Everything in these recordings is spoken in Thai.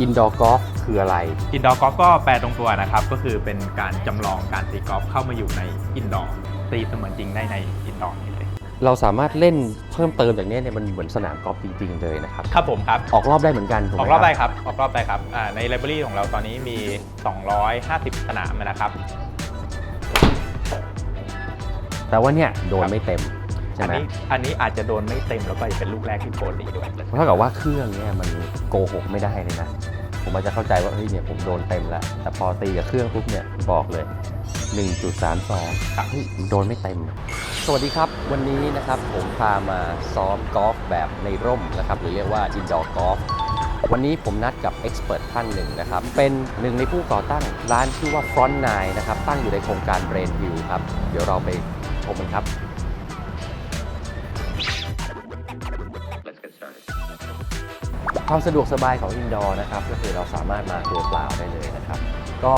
อินดอร์กอล์ฟคืออะไร อินดอร์กอล์ฟก็แปลตรงตัวนะครับ ก็คือเป็นการจำลองการตีกอล์ฟเข้ามาอยู่ในอินดอร์ตีเสมือนจริงได้ในอินดอร์นี่เลยเราสามารถเล่นเพิ่มเติมจากเนี้ยเนี่ยมันเหมือนสนามกอล์ฟจริงๆเลยนะครับ ครับผมครับ ออกรอบได้เหมือนกันถูกอไหอมกรอบได้ครับครับ ออกรอบได้ครับอ่าในไลบรารีของเราตอนนี้มี 250 สนามนะครับ แต่ว่าเนี่ยโดนไม่เต็มใช่อันไหมนี้อันนี้อาจจะโดนไม่เต็มแล้วก็จะเป็นลูกแรกที่โปรตีด้วย เท่ากับว่าเครื่องเนี่ยมันโกหกไม่ได้เลยนะ ผมอาจจะเข้าใจว่าเฮ้ยเนี่ยผมโดนเต็มแล้ว แต่พอตีกับเครื่องปุ๊บเนี่ยบอกเลย 1.32ครับ เฮ้ยโดนไม่เต็ม สวัสดีครับ วันนี้นะครับผมพามาซ้อมกอล์ฟแบบในร่มนะครับหรือเรียกว่าอินดอร์กอล์ฟวันนี้ผมนัดกับเอ็กซ์เพรสท่านหนึ่งนะครับ เป็นหนึ่งในผู้ก่อตั้งร้านชื่อว่า Front 9นะครับ ตั้งอยู่ในโครงการ Brain View ครับ เดี๋ยวเราไปชมกันครับ ความสะดวกสบายของอินดอร์นะครับก็คือเราสามารถมาตัวเปล่าได้เลยนะครับ ก็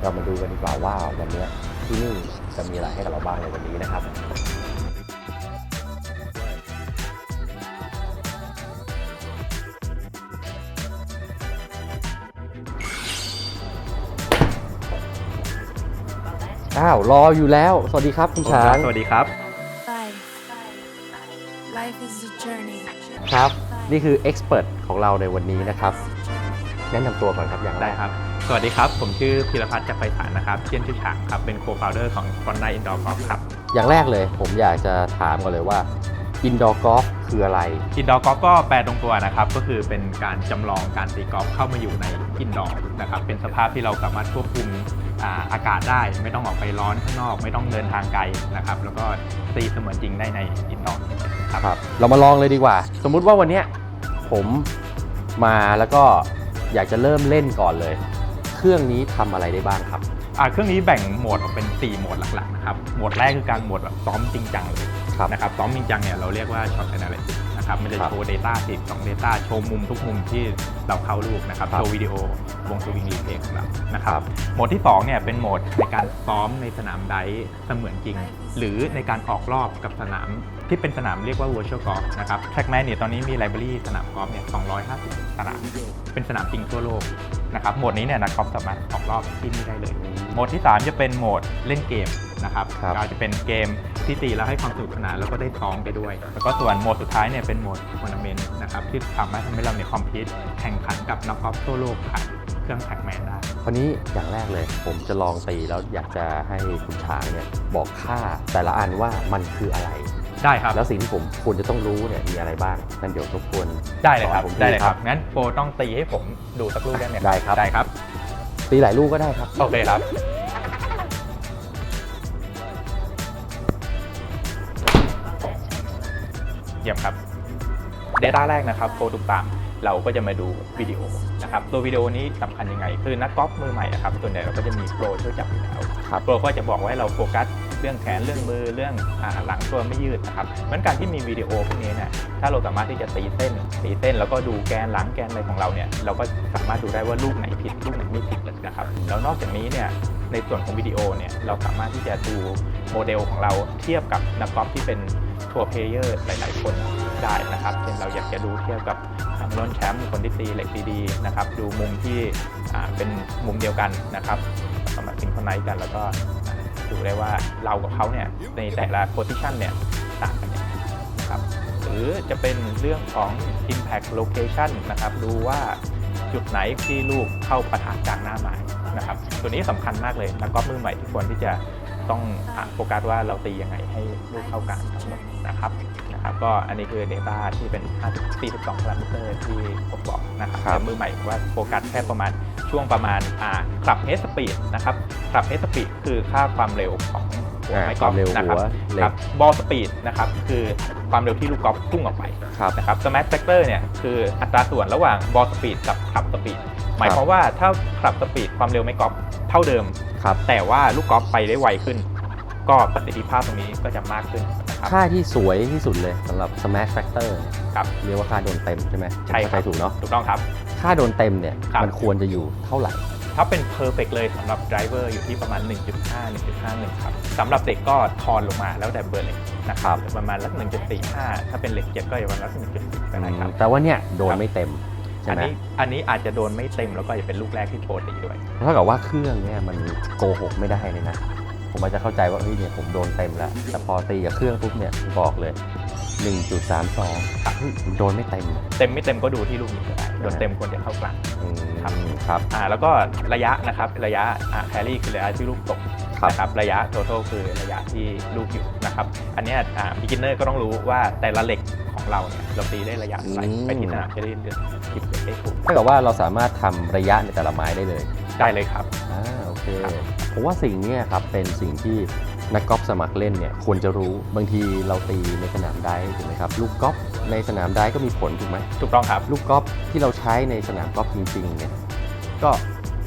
เรามาดูกันดีกว่าว่าวันนี้ที่นี่จะมีอะไรให้กับเราบ้างในวันนี้นะครับอ้าวรออยู่แล้ว สวัสดีครับคุณช้างสวัสดีครับ Life. Life is a journey. ครับ นี่คือเอ็กซ์เพรสของเราในวันนี้นะครับ แนะนำตัวก่อนครับอย่างแรได้กครับ สวัสดีครับ ผมชื่อพิรพัฒน์จักรไพศาลนะครับเชียนชื่อฉางครับ เป็นโคฟาวเดอร์ของฟอนไนอินดอร์กอล์ฟครับ อย่างแรกเลย ผมอยากจะถามก่อนเลยว่าอินดอร์กอล์ฟคืออะไร อินดอร์กอล์ฟก็แปลตรงตัวนะครับ ก็คือเป็นการจำลองการตีกอล์ฟเข้ามาอยู่ในอินดอร์นะครับ เป็นสภาพที่เราสามารถควบคุม อ่าอากาศได้ไม่ต้องออกไปร้อนข้างนอกไม่ต้องเดินทางไกลนะครับ แล้วก็ตีเสมือนจริงได้ในอินดอร์ครับครับเรามาลองเลยดีกว่า สมมุติว่าวันเนี้ยผมมาแล้วก็อยากจะเริ่มเล่นก่อนเลย เครื่องนี้ทำอะไรได้บ้างครับอ่าเครื่องนี้แบ่งโหมดออกเป็น 4 โหมดหลักๆนะครับโหมดแรกคือการโหมดแบบซ้อมจริงจังเลยครับ นะครับซ้อมจริงจังเนี่ยเราเรียกว่า shot analysis นะครับมันจะครับโชว์ Data สิบสอง Data โชว์มุมทุกมุมที่เราเข้าลูกนะครับครับโชว์วิดีโอวงสวิงรีเพย์ของเรานะครับครับโหมดที่2เนี่ยเป็นโหมดในการซ้อมในสนามไดฟ์เสมือนจริง หรือในการออกรอบกับสนามที่เป็นสนามเรียกว่า virtual golf นะครับ Trackman เนี่ยตอนนี้มีไลบรารีสนามกอล์ฟเนี่ย250 สนาม เป็นสนามจริงทั่วโลก นะครับโหมดนี้เนี่ยนักกอล์ฟสามารถออกรอบที่นี่ได้เลย โหมดที่ 3 จะเป็นโหมดเล่นเกมนะครับครับ ก็จะเป็นเกมที่ตีแล้วให้ความสนุกสนานแล้วก็ได้ซ้อมไปด้วย แล้วก็ส่วนโหมดสุดท้ายเนี่ยเป็นโหมดทัวร์นาเมนต์นะครับที่สามารถทำให้เราเนี่ยคอมพิวแข่งขันกับนักกอล์ฟทั่วโลกผ่านเครื่องแท็กแมนได้ คราวนี้อย่างแรกเลย ผมจะลองตีแล้วอยากจะให้คุณช้างเนี่ยบอกค่าแต่ละอันว่ามันคืออะไร ได้ครับ แล้วสิ่งที่ผมควรจะต้องรู้เนี่ยมีอะไรบ้างนั่นเดี๋ยวรบกวนได้เลยครับสอนผมได้เลยทีครับงั้นโปรต้องตีให้ผมดูสักลูกได้ไหมได้ครับได้ครับ ตีหลายลูกก็ได้ครับ โอเคครับ เยี่ยมครับ Data แรกนะครับโปรตุกตามเราก็จะมาดูวิดีโอนะครับตัววิดีโอนี้สำคัญยังไง คือนักกอล์ฟมือใหม่นะครับส่วนใหญ่เราก็จะมีโปรช่วยจับอยู่แล้วครับโปรก็จะบอกว่าให้เราโฟกัสเรื่องแขนเรื่องมือเรื่องอหลังตัวไม่ยืดนะครับเหมือนการที่มีวิดีโอพวกนี้เนี่ยถ้าเราสามารถที่จะตีเส้นตีเส้น แล้วก็ดูแกนหลังแกนอะไรของเราเนี่ยเราก็สามารถดูได้ว่าลูกไหนผิดลูกไหนไม่ผิดนะครับแล้วนอกจากนี้เนี่ยในส่วนของวิดีโอเนี่ยเราสามารถที่จะดูโมเดลของเราเทียบกับนักกอล์ฟที่เป็นทัวร์เพลเยอร์หลาย ๆ คนได้นะครับเช่นเราอยากจะดูเทียบกับแชมป์ล้นแชมป์คนที่ตีเหล็กดีๆนะครับดูมุมที่เป็นมุมเดียวกันนะครับสำหรับซิงโครไนซ์กันแล้วก็ ดูได้ว่าเรากับเขาเนี่ยในแต่ละโพ i ิชันเนี่ยต่างกันยังไงนะครับหรือจะเป็นเรื่องของ impact location นะครับดูว่าจุดไหนที่ลูกเข้าปะทะกลางหน้าไม้นะครับตัวนี้สำคัญมากเลยนักกอล์ฟมือใหม่ที่ควรที่จะต้องอะโฟกัสว่าเราตียังไงให้ลูกเข้ากลางทั้งหมดนะครับนะครับก็อันนี้คือ Data ที่เป็น 42 พารามิเตอร์ที่ผมบอกนะครับครับแต่มือใหม่ว่าโฟกัสแค่ประมาณ ช่วงประมาณอ่าคลับเฮสปีดนะครับคลับเฮสปีดคือค่าความเร็วของหัวอ่าไม้คกอวาล์มฟเร็วนะคหัรับวเหล็ครักบบอลสปีดนะครับคือความเร็วที่ลูกกอล์ฟพุ่งออกไปครับนะครับสมาร์ทแฟกเตอร์เนี่ยคืออัตราส่วนระหว่างบอลสปีดกับคลับสปีดหมายความว่าถ้าคลับสปีดความเร็วไม้กอล์ฟเท่าเดิมครับแต่ว่าลูกกอล์ฟไปได้ไวขึ้น ก็ประสิทธิภาพตรงนี้ก็จะมากขึ้นนะครับค่าที่สวยที่สุดเลยสำหรับ smash factor เนี่ยครับเรียกว่าค่าโดนเต็มใช่ไหมใช่ครับเข้าใจถูกเนาะถูกต้องครับ ค่าโดนเต็มเนี่ยครับ มันควรจะอยู่เท่าไหร่ ถ้าเป็น perfect เลยสำหรับ driver อยู่ที่ประมาณ 1.5 1.51ครับสำหรับเด็กก็ทอนลงมาแล้วแต่เบอร์เหล็กนะครับประมาณลัก1.45 ถ้าเป็นเหล็กเจ็ดก็อยู่ประมาณลัก1.10ก็ได้ครับ แต่ว่าเนี่ยโดนครับ ไม่เต็มใช่อันไหมนี้อันนี้อาจจะโดนไม่เต็มแล้วก็อาจจะเป็นลูกแรกที่โปรตีด้วย เท่ากับว่าเครื่องเนี่ยมันโกหกไม่ได้เลยนะ ผมอาจจะเข้าใจว่าเฮ้ยเนี่ยผมโดนเต็มแล้ว แต่พอตีกับเครื่องปุ๊บเนี่ยบอกเลย 1.32ครับเฮ้ยโดนไม่เต็มเต็มไม่เต็มก็ดูที่ลูกนี้ก็ได้โดนเต็มควรจะเข้ากลาง อืมครับ ครับ อ่าแล้วก็ระยะนะครับระยะแครี่คือระยะที่ลูกตกครับ นะครับระยะ total คือระยะที่ลูกอยู่นะครับอันเนี้อ่า beginner ก็ต้องรู้ว่าแต่ละเหล็กของเราเนี่ยเราตีได้ระยะเท่าไหร่ไปที่สนามจะได้เลือกคิดเหล็กได้ถูกเท่ากับว่าเราสามารถทำระยะในแต่ละไม้ได้เลยได้เลยครับ อ่าโอเค ครับ ผมว่าสิ่งเนี้ครับเป็นสิ่งที่นักกอล์ฟสมัครเล่นเนี่ยควรจะรู้บางทีเราตีในสนามได้ถูกไหมครับลูกกอล์ฟในสนามได้ก็มีผลถูกไหมถูกต้องครับลูกกอล์ฟที่เราใช้ในสนามกอล์ฟจริงๆเนี่ยก็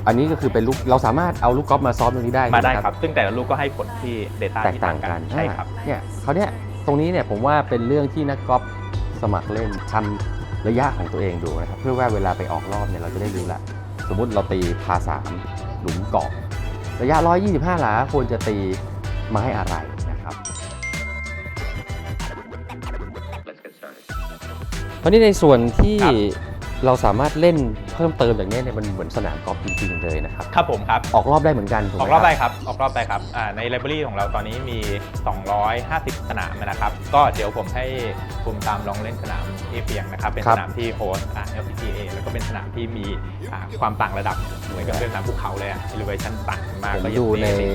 อันนี้ก็คือเป็นลูกเราสามารถเอาลูกกอล์ฟมาซ้อมตรงนี้ได้มาได้ใช่หครับ ซึ่งแต่ละลูกก็ให้ผลที่ Data แตกที่ต่าต่างงกักันนใช่ครับอ่าเนี่ยเขาเนี่ยตรงนี้เนี่ยผมว่าเป็นเรื่องที่นักกอล์ฟสมัครเล่นทำระยะของตัวเองดูนะครับเพื่อว่าเวลาไปออกรอบเนี่ยเราจะได้รู้ละสมมุติเราตีพาสามหลุมเกาะ ระยะ 125 หลาควรจะตีไม้อะไรนะครับคราวนี้ในส่วนที่ครับเราสามารถเล่นเพิ่มเติมอย่างนี้เนี่ยมันเหมือนสนามกอล์ฟจริงๆเลยนะครับ ครับผมครับ ออกรอบได้เหมือนกันถูกอไหมอกรอบได้คครับ ออกรอบได้ครับอ่าในไลบรารีของเราตอนนี้มี 250 สนามนะครับ ก็เดี๋ยวผมให้ภูมิตามลองเล่นสนาม เอเปียงนะครับ เป็นสนามที่โฮสต์อ่า LPGA แล้วก็เป็นสนามที่มีอ่าความต่างระดับเหมือนกับเป็นสนามภูเขาเลยอะ elevation ต่างมากผมก็ยังดูในตี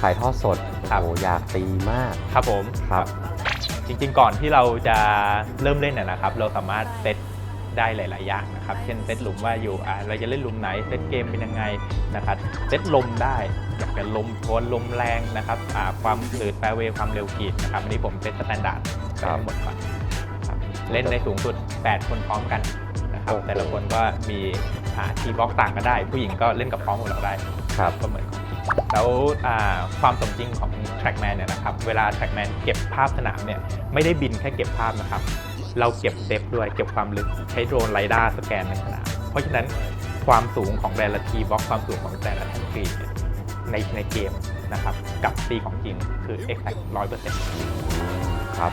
ถ่ายทอดสดครับโอ้โหอยากตีมาก ครับผมครับ จริง ๆ ก่อนที่เราจะเริ่มเล่นนะนะครับ เราสามารถเซตได้หลาย ๆ อย่างนะครับ เช่นเซตหลุมว่าอยู่อ่าเราจะเล่นหลุมไหน เซตเกมเป็นยังไงนะครับ เซตลมได้ อยากจะลมโทนลมแรงนะครับอ่าความสืดแฟร์เวย์ความเร็วกรีดนะครับ อันนี้ผมเซตสแตนดาร์ดครับทั้งหมดก่อนครับ เล่นในสูงสุด 8 คนพร้อมกันนะครับโอ้โหแต่ละคนก็มีทีบล็อกต่างกันได้ ผู้หญิงก็เล่นกับพร้อมของเราได้ครับก็เหมือนกันแล้วอ่าความสมจริงของ Trackman เนี่ยนะครับ เวลา Trackman เก็บภาพสนามเนี่ยไม่ได้บินแค่เก็บภาพนะครับ เราเก็บเดฟด้วยเก็บความลึกใช้โดรนไรด้าสแกนในสนาม เพราะฉะนั้นความสูงของแต่ละทีบล็อกความสูงของแต่ละแท่นกรีนเนี่ยในในเกมนะครับ กับตีของจริงคือ exact ร้อยเปอร์เซ็นต์ครับ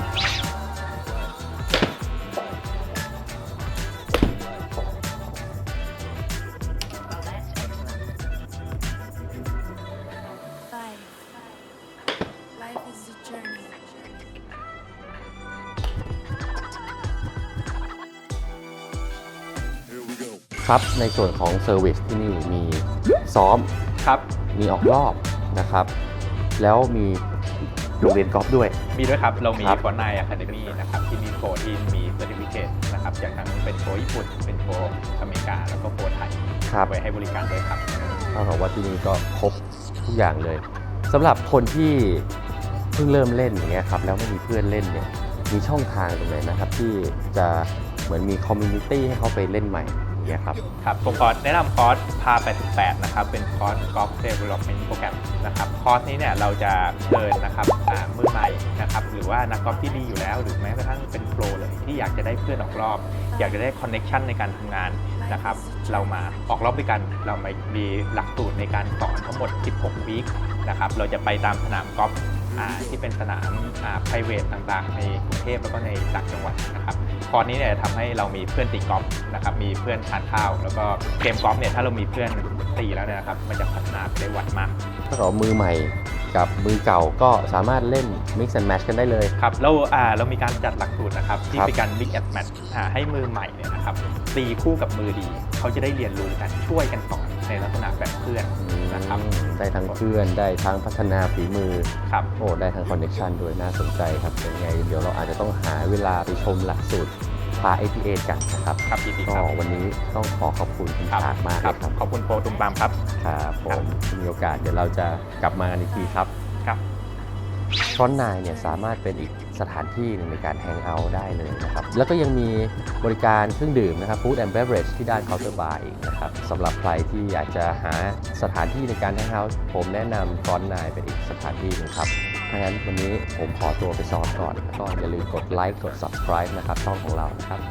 ครับในส่วนของเซอร์วิสที่นี่มีซ้อมครับมีออกรอบนะครับ แล้วมีโรงเรียนกอล์ฟด้วย มีด้วยครับ เรามีครับ ฟอนไนอะคาเดมี่นะครับที่มีโปรที่มีเซอร์ติฟิเคตนะครับจากทั้งเป็นโปรญี่ปุ่น เป็นโปรอเมริกา แล้วก็โปรไทยครับไว้ให้บริการด้วยครับ เท่ากับว่าที่นี่ก็ครบทุกอย่างเลยสำหรับคนที่เพิ่งเริ่มเล่นอย่างเงี้ยครับแล้วไม่มีเพื่อนเล่นเนี่ยมีช่องทางตรงไหนนะครับที่จะเหมือนมีคอมมูนิตี้ให้เขาไปเล่นใหม่ อย่างเงี้ยครับครับผมขอแนะนำคอร์สพา88นะครับเป็นคอร์ส Golf Development Program นะครับคอร์สนี้เนี่ยเราจะเชิญนะครับมือใหม่นะครับหรือว่านักกอล์ฟที่ดีอยู่แล้ว หรือแม้กระทั่งเป็นโปรเลยที่อยากจะได้เพื่อนออกรอบ อยากจะได้คอนเน็ชันในการทำงานนะครับเรามาออกรอบด้วยกันเรามามีหลักสูตรในการสอนทั้งหมด 16 วีคนะครับเราจะไปตามสนามกอล์ฟที่เป็นสนามอ่า private ต่างๆ ในกรุงเทพแล้วก็ในต่างจังหวัดนะครับ คอร์สนี้เนี่ยทำให้เรามีเพื่อนตีกอล์ฟนะครับมีเพื่อนทานข้าว แล้วก็เกมกอล์ฟเนี่ยถ้าเรามีเพื่อนตีแล้วเนี่ยนะครับมันจะพัฒนาไปได้ไวมาก ถ้าเรามือใหม่กับมือเก่าก็สามารถเล่น mix and match กันได้เลย ครับเราอ่าเรามีการจัดหลักสูตรนะครับ ที่ครับเป็นการ mix and match อ่าให้มือใหม่เนี่ยนะครับตีคู่กับมือดี เขาจะได้เรียนรู้กันช่วยกันสอนในลักษณะแบบเพื่อนนะครับอืมได้ทั้งเพื่อนได้ทั้งพัฒนาฝีมือครับโอ้ได้ทั้งคอนเน t ชันด้วยน่าสนใจครับยังไง เดี๋ยวเราอาจจะต้องหาเวลาไปชมหลักสูตร พา APA กันนะครับครับยินดีก็ครับ วันนี้ต้องขอขอบคุณคุณครับฉากมากคเลรับยครับขอบคุณโปรตุมตามครับ ครับผมมีโอกาสเดี๋ยวเราจะกลับมากันอีกทีครับครับช้อนนายเนี่ยสามารถเป็นอีกสถานที่หนึ่งในการแฮงเอาท์ได้เลยนะครับ แล้วก็ยังมีบริการเครื่องดื่มนะครับ Food and Beverage ที่ด้านเคาน์เตอร์บาร์อีกนะครับสำหรับใครที่อยากจะหาสถานที่ในการแฮงเอาท์ผมแนะนำช้อนนายเป็นอีกสถานที่หนึงครับ ถ้างั้นวันนี้ผมขอตัวไปซ้อมก่อนแล้วก็อย่าลืมกดไลค์กด subscribe นะครับช่องของเรานะครับ